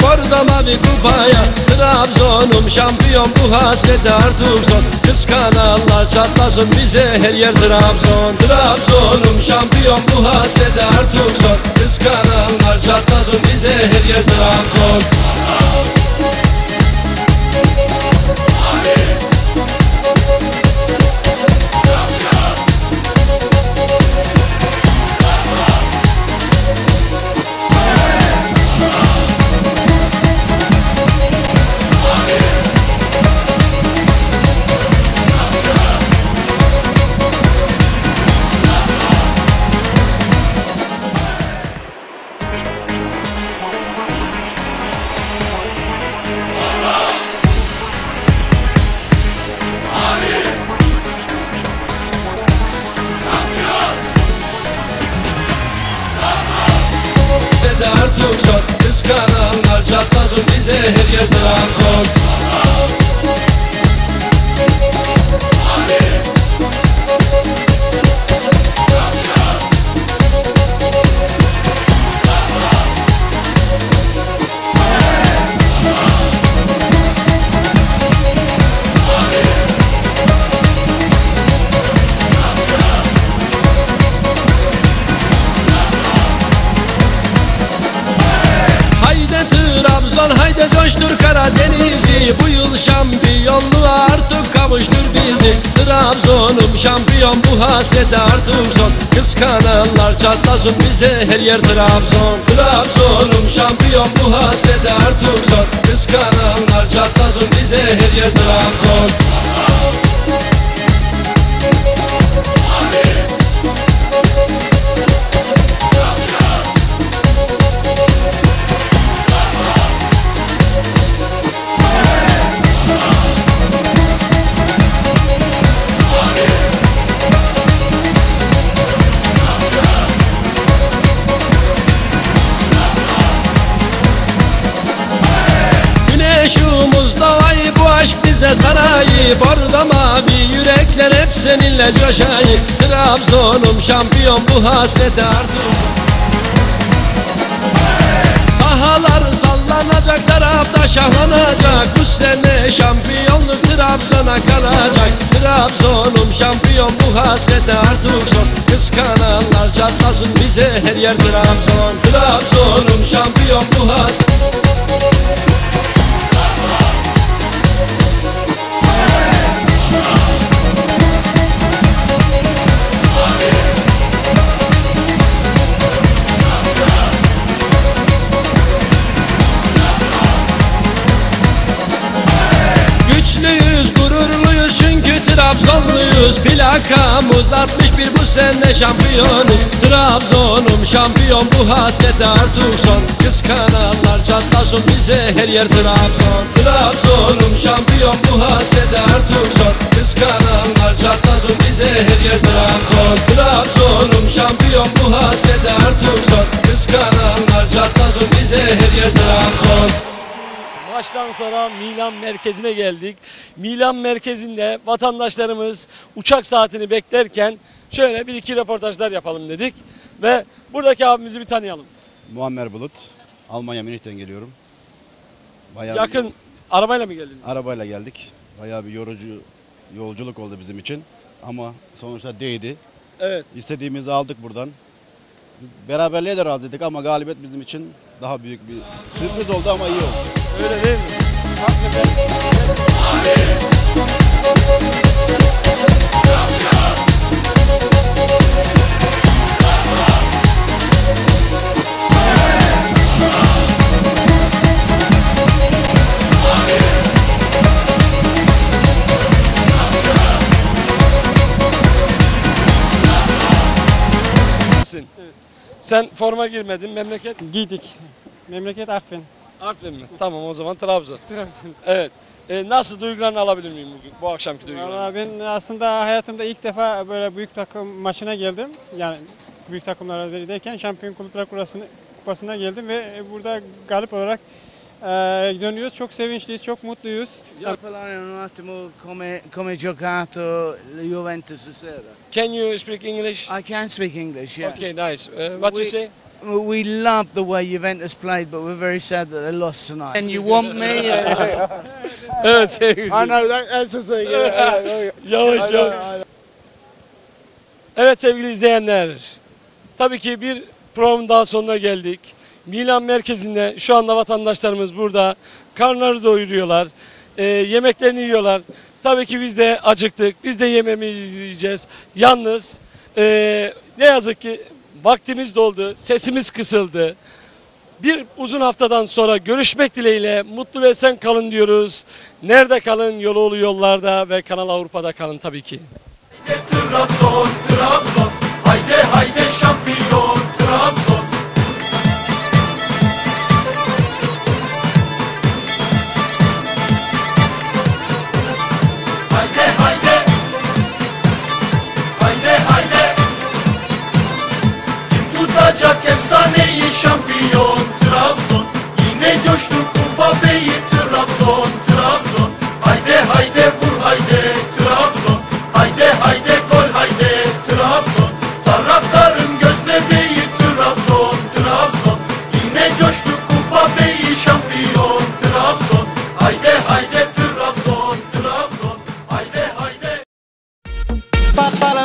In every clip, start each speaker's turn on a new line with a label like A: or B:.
A: burada mavi kupaya Trabzon'um şampiyon bu hasreti son. Kıskananlar çatlasın bize her yer Trabzon. Trabzon'um şampiyon bu hasreti son. Kıskananlar çatlasın bize her yer Trabzon Kıskananlar çatlasın bize her yer Trabzon Trabzon'um şampiyon bu hasrete artık son Kıskananlar çatlasın bize her yer Trabzon. Trabzon'um şampiyon bu hasrete artık son Kıskananlar çatlasın bize her yer Trabzon sarayı Bordo mavi yürekler hep seninle coşayı. Trabzon'um şampiyon bu hasrete artık Sahalar sallanacak tarafta şahlanacak. Bu sene şampiyonluk Trabzon'a kalacak. Trabzon'um şampiyon bu hasrete artık son Kıskananlar çatlasın bize her yer Trabzon. Trabzon'um şampiyon bu hasrete Trabzonluyuz Plakamız 61 bu sene şampiyonuz Trabzon'um şampiyon bu hasrete artık son. Kıskananlar çatlasın bize her yer Trabzon. Trabzon'um şampiyon bu hasrete artık son. Kıskananlar çatlasın bize her yer Trabzon. Trabzon'um şampiyon bu hasrete artık son. Kıskananlar çatlasın bize her yer Trabzon
B: Maçtan sonra Milan merkezine geldik. Milan merkezinde vatandaşlarımız uçak saatini beklerken şöyle bir iki röportajlar yapalım dedik. Ve buradaki abimizi bir tanıyalım.
C: Muammer Bulut. Almanya Münih'ten geliyorum. Bayağı
B: Yakın
C: bir
B: arabayla mı geldiniz?
C: arabayla geldik. Bayağı bir yorucu yolculuk oldu bizim için. Ama sonuçta değdi.
B: Evet.
C: İstediğimizi aldık buradan. Biz beraberliğe de razıydık ama galibiyet bizim için daha büyük bir sürpriz oldu ama iyi oldu.
B: Öyle değil mi? Hakikaten gerçekten. Sen forma girmedin. Memleket
D: Giydik. Memleket Artvin.
B: Artvin mi? Tamam o zaman Trabzon.
D: Trabzon.
B: Evet. E, nasıl duygularını alabilir miyim bugün? Bu akşamki duygularını.
D: Valla ben aslında hayatımda ilk defa böyle büyük takım maçına geldim. Yani büyük takımlara derken Şampiyon Kulüpler Kupası'na, geldim ve burada galip olarak dönüyoruz. Çok sevinçliyiz, çok mutluyuz.
E: parlare un attimo come, come giocato la Juventus stasera?
B: Can you speak English?
E: I can speak English, yeah.
B: Okay, nice. Uh, what you
E: We-
B: say?
E: we love the way Juventus played, but we're very sad that they lost tonight. And you want me? Uh,
B: Evet sevgili.
F: I know that, that's the thing. Yeah, yeah, yeah.
B: Yavaş yavaş. Evet sevgili izleyenler. Tabii ki bir programın daha sonuna geldik. Milan merkezinde şu anda vatandaşlarımız burada. Karnları doyuruyorlar. e, yemeklerini yiyorlar. Tabii ki biz de acıktık. Biz de yemeğimizi yiyeceğiz. Yalnız e, ne yazık ki vaktimiz doldu. Sesimiz kısıldı. Bir uzun haftadan sonra görüşmek dileğiyle mutlu ve esen kalın diyoruz. Nerede kalın? Yolu yollarda ve Kanal Avrupa'da kalın tabii ki.
G: Trabzon, Trabzon,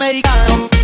H: americano.